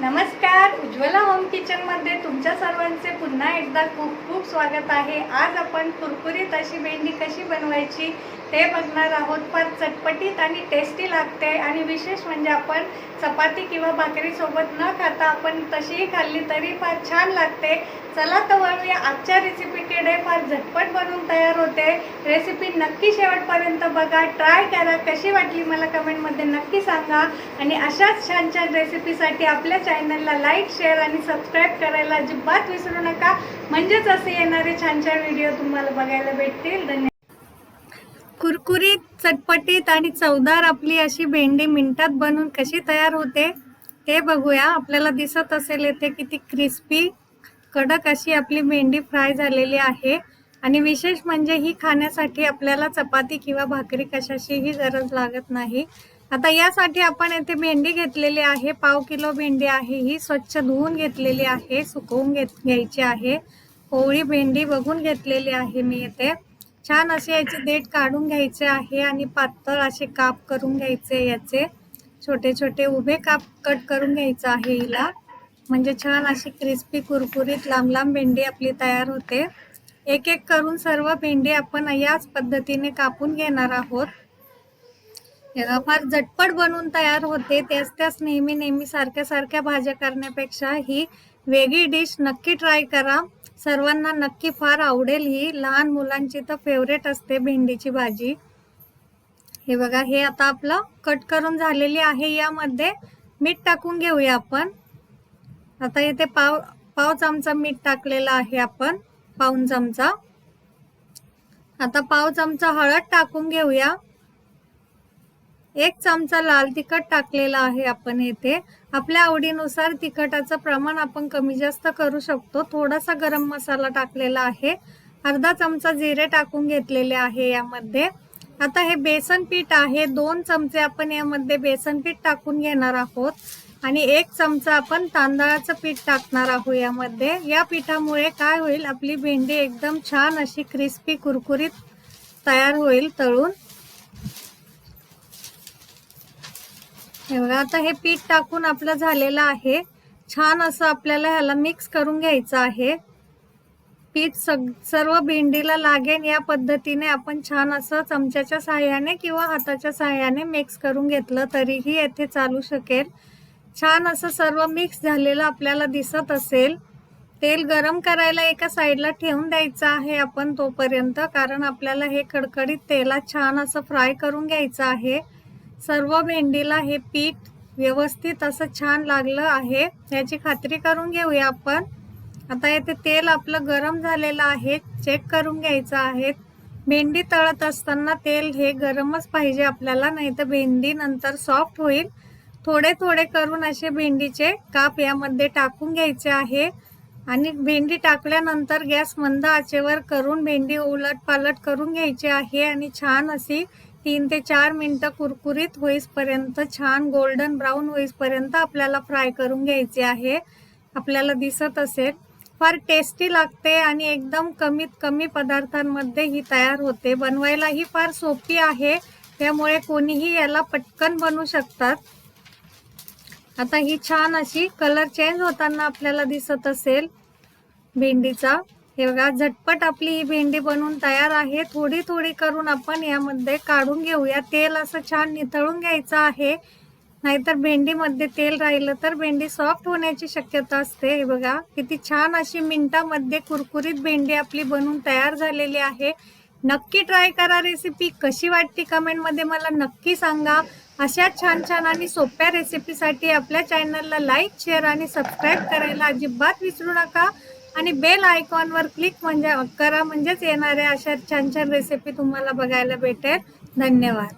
नमस्कार उज्ज्वला होम किचनमध्ये तुमच्या सर्वांचे पुन्हा एकदा खूप खूप स्वागत आहे. आज आपण कुरकुरीत अशी भेंडी कशी बनवायची ते बघणार आहोत फार चटपटीत आणि टेस्टी लागते. आणि विशेष म्हणजे आपण चपाती किंवा भाकरीसोबत न खाता आपण तशीही खाल्ली तरी फार छान लागते. चला तर वळूया आजच्या रेसिपीकडे फार झटपट बनवून तयार होते. रेसिपी नक्की शेवटपर्यंत बघा. ट्राय करा. कशी वाटली मला कमेंटमध्ये नक्की सांगा. आणि अशाच छान छान रेसिपीसाठी आपल्या चॅनलला लाईक शेअर आणि सबस्क्राईब करायला अजिबात विसरू नका. म्हणजेच असे येणारे छान छान व्हिडिओ तुम्हाला बघायला भेटतील. धन्यवाद. कुरकुरीत चटपटीत आणि चवदार आपली अशी भेंडी मिनिटात बनवून कशी तयार होते ते बघूया. आपल्याला दिसत असेल येथे किती क्रिस्पी कडक अशी आपली भेंडी फ्राय झालेली आहे. आणि विशेष म्हणजे ही खाण्यासाठी आपल्याला चपाती किंवा भाकरी कशाचीही गरज लागत नाही. आता यासाठी आपण येथे भेंडी घेतलेली आहे. पाव किलो भेंडी आहे ही. स्वच्छ धुवून घेतलेली आहे. सुकवून घेत घ्यायची आहे. कोवळी भेंडी बघून घेतलेली आहे मी येथे. छान असे याचे देठ काढून घ्यायचे आहे आणि पातळ असे काप करून घ्यायचे याचे. छोटे छोटे उभे काप कट करून घ्यायचं आहे हिला. म्हणजे छान अशी क्रिस्पी कुरकुरीत लांब लांब भेंडी आपली तयार होते. एक एक करून सर्व भेंडी आपण याच पद्धतीने कापून घेणार आहोत. याला फार झटपट बनवून तयार होते. त्याच त्याच नेहमी नेहमी सारख्या सारख्या भाज्या करण्यापेक्षा ही वेगळी डिश नक्की ट्राय करा. सर्वांना नक्की फार आवडेल ही. लहान मुलांची तर फेवरेट असते भेंडीची भाजी. हे बघा हे आता आपलं कट करून झालेली आहे. यामध्ये मीठ टाकून घेऊया आपण. आता इथे पाव पाव चमचा मीठ टाकलेला आहे आपण पाऊन चमचा. आता पाव चमचा हळद टाकून घेऊया. एक चमचा लाल तिखट टाकलेला आहे आपण येथे. आपल्या आवडीनुसार तिखटाचं प्रमाण आपण कमी जास्त करू शकतो. थोडासा गरम मसाला टाकलेला आहे. अर्धा चमचा जिरे टाकून घेतलेले आहे यामध्ये. आता हे बेसन पीठ आहे. दोन चमचे आपण यामध्ये बेसन पीठ टाकून घेणार आहोत. आणि एक चमचा आपण तांदळाचं पीठ टाकणार आहोत यामध्ये. या पिठामुळे काय होईल? आपली भेंडी एकदम छान अशी क्रिस्पी कुरकुरीत तयार होईल तळून. एवढं आता हे पीठ टाकून आपलं झालेलं आहे. छान असं आपल्याला ह्याला मिक्स करून घ्यायचं आहे. पीठ सग सर्व भेंडीला लागेल या पद्धतीने आपण छान असं चमच्याच्या साह्याने किंवा हाताच्या साह्याने मिक्स करून घेतलं तरीही येथे चालू शकेल. छान असं सर्व मिक्स झालेलं आपल्याला दिसत असेल. तेल गरम करायला एका साईडला ठेवून द्यायचं आहे आपण तोपर्यंत कारण आपल्याला हे कडकडीत तेलात छान असं फ्राय करून घ्यायचं आहे. सर्व भेंडीला हे पीठ व्यवस्थित असं छान लागलं आहे. याची खात्री करून घेऊया आपण. आता येथे तेल आपलं गरम झालेलं आहे. चेक करून घ्यायचं आहे. भेंडी तळत असताना तेल हे गरमच पाहिजे आपल्याला नाही तर भेंडी नंतर सॉफ्ट होईल. थोडे थोडे करून असे भेंडीचे काप यामध्ये टाकून घ्यायचे आहे. आणि भेंडी टाकल्यानंतर गॅस मंद आचेवर करून भेंडी उलट पालट करून घ्यायची आहे आणि छान अशी तीन ते चार मिनटं कुरकुरीत होईसपर्यंत छान गोल्डन ब्राऊन होईसपर्यंत आपल्याला फ्राय करून घ्यायचे आहे. आपल्याला दिसत असेल. फार टेस्टी लागते आणि एकदम कमीत कमी पदार्थांमध्ये ही तयार होते. बनवायला ही फार सोपी आहे. त्यामुळे कोणीही याला पटकन बनवू शकतात. आता ही छान अशी कलर चेंज होताना आपल्याला दिसत असेल. भेंडीचा. हे बघा झटपट आपली ही भेंडी बनवून तयार आहे. थोडी थोडी करून आपण यामध्ये काढून घेऊया. तेल असं छान निथळून घ्यायचं आहे. नाहीतर भेंडीमध्ये तेल राहिलं तर भेंडी सॉफ्ट होण्याची शक्यता असते. हे बघा किती छान अशी मिनटामध्ये कुरकुरीत भेंडी आपली बनवून तयार झालेली आहे. नक्की ट्राय करा रेसिपी कशी वाटते कमेंटमध्ये मला नक्की सांगा. अशा छान छान आणि सोप्या रेसिपीसाठी आपल्या चॅनलला लाईक शेअर आणि सबस्क्राईब करायला अजिबात विसरू नका. आणि बेल आयकॉनवर क्लिक म्हणजे करा म्हणजेच येणाऱ्या अशा छान छान रेसिपी तुम्हाला बघायला भेटेल. धन्यवाद.